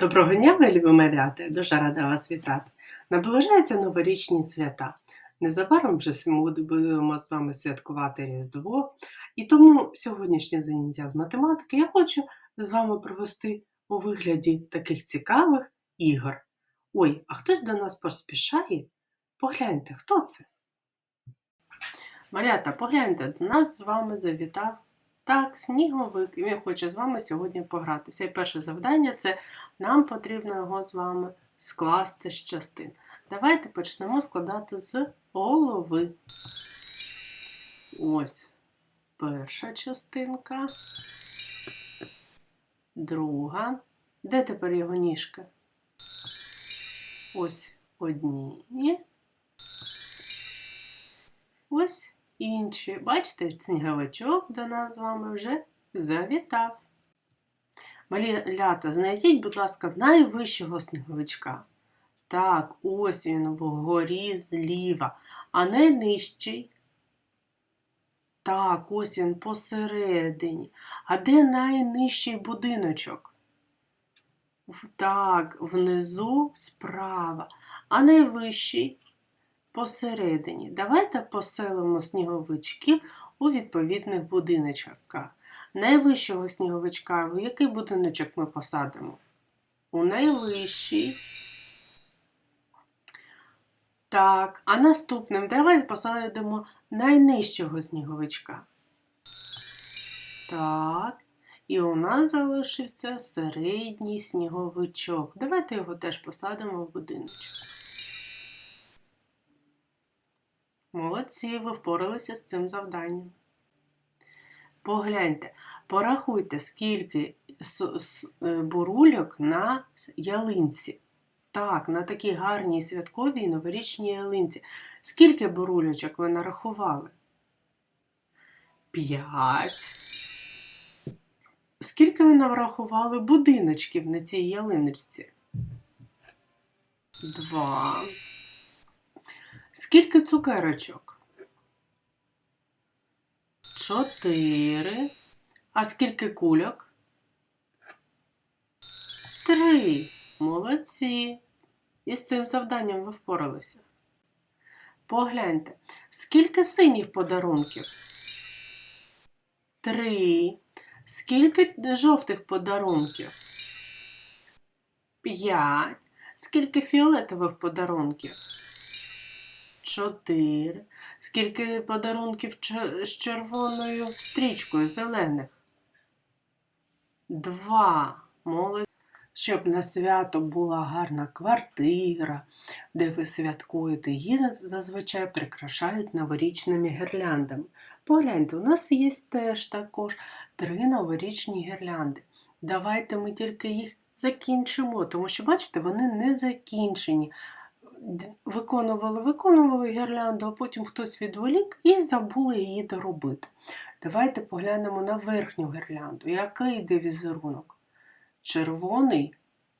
Доброго дня, мої любі малята! Дуже рада вас вітати. Наближаються новорічні свята. Незабаром вже будемо з вами святкувати Різдво. І тому сьогоднішнє заняття з математики я хочу з вами провести у вигляді таких цікавих ігор. Ой, а хтось до нас поспішає? Погляньте, хто це? Малята, погляньте, до нас з вами завітав так, сніговик, і він хоче з вами сьогодні погратися. І перше завдання це нам потрібно його з вами скласти з частин. Давайте почнемо складати з голови. Ось перша частинка. Друга. Де тепер його ніжки? Ось одні. Інші. Бачите, сніговичок до нас з вами вже завітав. Малята, знайдіть, будь ласка, найвищого сніговичка. Так, ось він вгорі зліва. А найнижчий. Так, ось він посередині. А де найнижчий будиночок? Так, внизу справа. А найвищий посередині. Давайте поселимо сніговичків у відповідних будиночках. Найвищого сніговичка, в який будиночок ми посадимо? У найвищий. Так, а наступним давайте посадимо найнижчого сніговичка. Так. І у нас залишився середній сніговичок. Давайте його теж посадимо в будиночок. Молодці, ви впоралися з цим завданням. Погляньте, порахуйте, скільки е, бурульок на ялинці. Так, на такій гарній святковій новорічній ялинці. Скільки бурульочок ви нарахували? П'ять. Скільки ви нарахували будиночків на цій ялиночці? Два. Скільки цукерочок? Чотири. А скільки кульок? Три. Молодці. І з цим завданням ви впоралися. Погляньте, скільки синіх подарунків? Три. Скільки жовтих подарунків? П'ять. Скільки фіолетових подарунків? Чотири. Скільки подарунків з червоною стрічкою зелених? Два. Молодці. Щоб на свято була гарна квартира, де ви святкуєте, її зазвичай прикрашають новорічними гірляндами. Погляньте, у нас є теж також три новорічні гірлянди. Давайте ми тільки їх закінчимо, тому що, бачите, вони не закінчені. Виконували, виконували гірлянду, а потім хтось відволік і забули її доробити. Давайте поглянемо на верхню гірлянду. Який йде візерунок? Червоний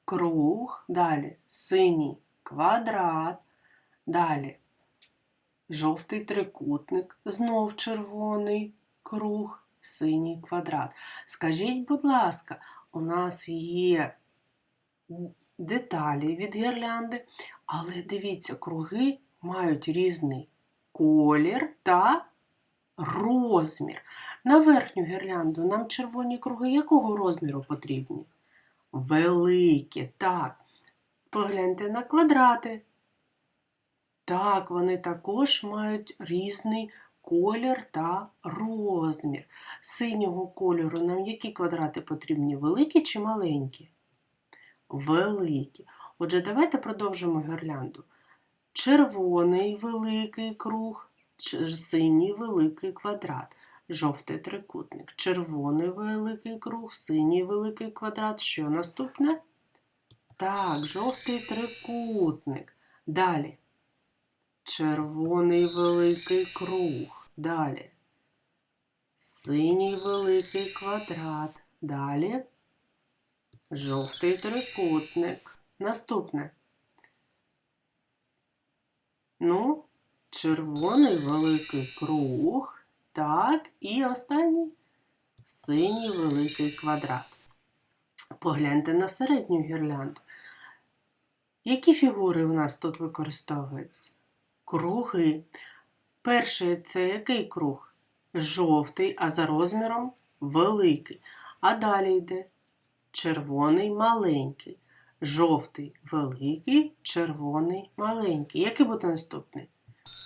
круг, далі синій квадрат, далі жовтий трикутник, знов червоний круг, синій квадрат. Скажіть, будь ласка, у нас є деталі від гірлянди, але дивіться, круги мають різний колір та розмір. На верхню гірлянду нам червоні круги якого розміру потрібні? Великі, так. Погляньте на квадрати. Так, вони також мають різний колір та розмір. Синього кольору нам які квадрати потрібні? Великі чи маленькі? Великі. Отже, давайте продовжимо гірлянду. Червоний великий круг, синій великий квадрат, жовтий трикутник, червоний великий круг, синій великий квадрат. Що наступне? Так, жовтий трикутник. Далі. Червоний великий круг. Далі. Синій великий квадрат. Далі. Жовтий трикутник. Наступне. Ну, червоний великий круг. Так, і останній синій великий квадрат. Погляньте на середню гірлянду. Які фігури у нас тут використовуються? Круги. Перший це який круг? Жовтий, а за розміром великий. А далі йде червоний маленький. Жовтий великий, червоний маленький. Який буде наступний?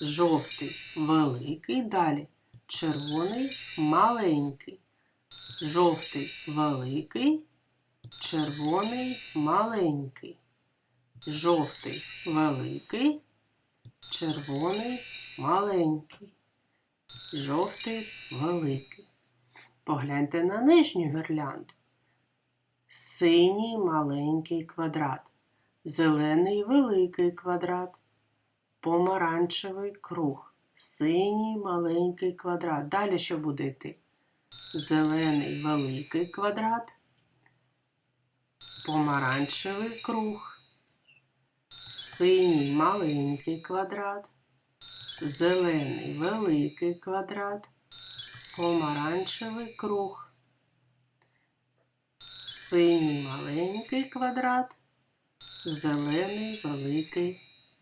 Жовтий великий, далі червоний маленький. Жовтий великий, червоний маленький. Жовтий великий, червоний маленький. Жовтий великий. Погляньте на нижню гірлянду. Синій маленький квадрат, зелений великий квадрат, помаранчевий круг, синій маленький квадрат. Далі що буде йти? Зелений великий квадрат, помаранчевий круг, синій маленький квадрат, зелений великий квадрат, помаранчевий круг, синій маленький квадрат, зелений великий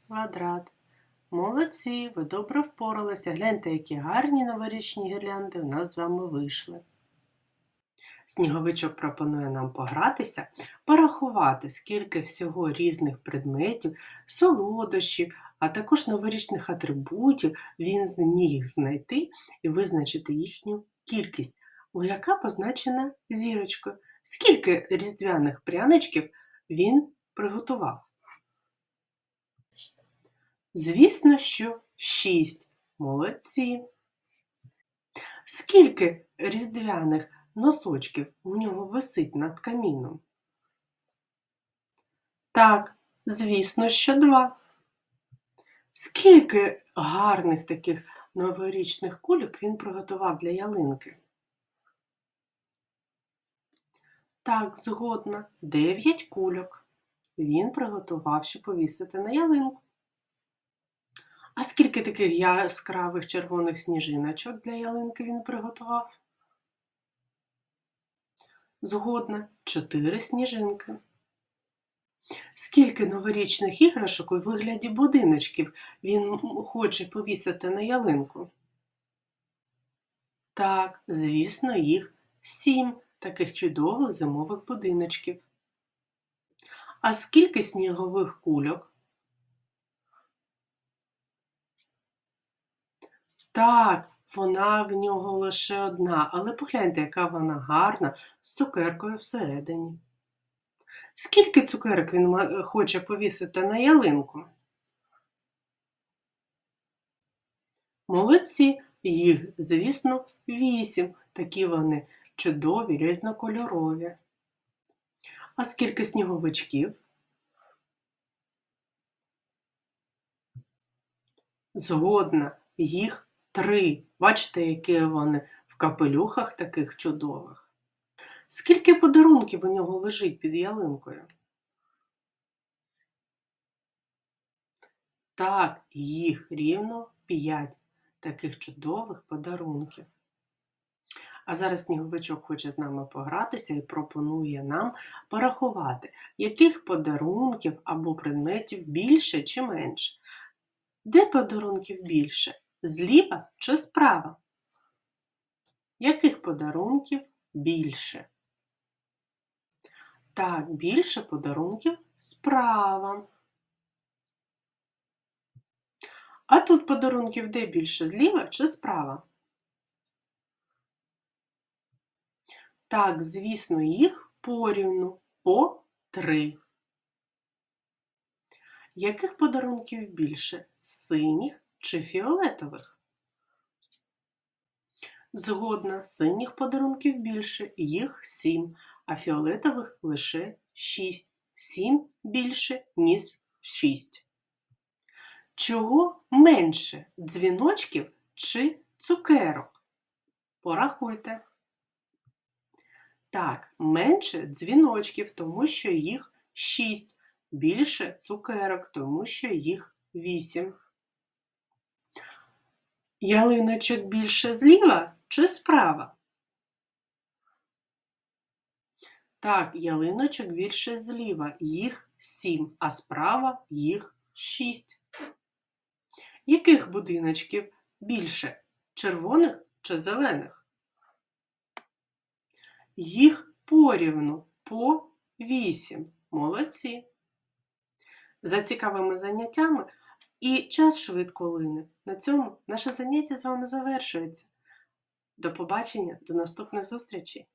квадрат. Молодці, ви добре впоралися. Гляньте, які гарні новорічні гірлянди в нас з вами вийшли. Сніговичок пропонує нам погратися, порахувати, скільки всього різних предметів, солодощів, а також новорічних атрибутів він зміг знайти і визначити їхню кількість, у яка позначена зірочкою. Скільки різдвяних пряничків він приготував? Звісно, що шість. Молодці. Скільки різдвяних носочків у нього висить над каміном? Так, звісно, що два. Скільки гарних таких новорічних кульок він приготував для ялинки? Так, згодна, дев'ять кульок. Він приготував, щоб повісити на ялинку. А скільки таких яскравих червоних сніжиночок для ялинки він приготував? Згодна, чотири сніжинки. Скільки новорічних іграшок у вигляді будиночків він хоче повісити на ялинку? Так, звісно, їх сім таких чудових зимових будиночків. А скільки снігових кульок? Так, вона в нього лише одна, але погляньте, яка вона гарна з цукеркою всередині. Скільки цукерок він хоче повісити на ялинку? Молодці, їх, звісно, вісім. Такі вони чудові, різнокольорові. А скільки сніговичків? Згодна, їх три. Бачите, які вони в капелюхах таких чудових. Скільки подарунків у нього лежить під ялинкою? Так, їх рівно п'ять таких чудових подарунків. А зараз сніговичок хоче з нами погратися і пропонує нам порахувати, яких подарунків або предметів більше чи менше. Де подарунків більше? Зліва чи справа? Яких подарунків більше? Так, більше подарунків справа. А тут подарунків де більше? Зліва чи справа? Так, звісно, їх порівну по три. Яких подарунків більше? Синіх чи фіолетових? Згодна, синіх подарунків більше, їх сім, а фіолетових лише шість. Сім більше, ніж шість. Чого менше дзвіночків чи цукерок? Порахуйте. Так, менше дзвіночків, тому що їх шість. Більше цукерок, тому що їх вісім. Ялиночок більше зліва чи справа? Так, ялиночок більше зліва, їх сім, а справа їх шість. Яких будиночків більше? Червоних чи зелених? Їх порівну по вісім. Молодці. За цікавими заняттями і час швидко лине. На цьому наше заняття з вами завершується. До побачення, до наступних зустрічей!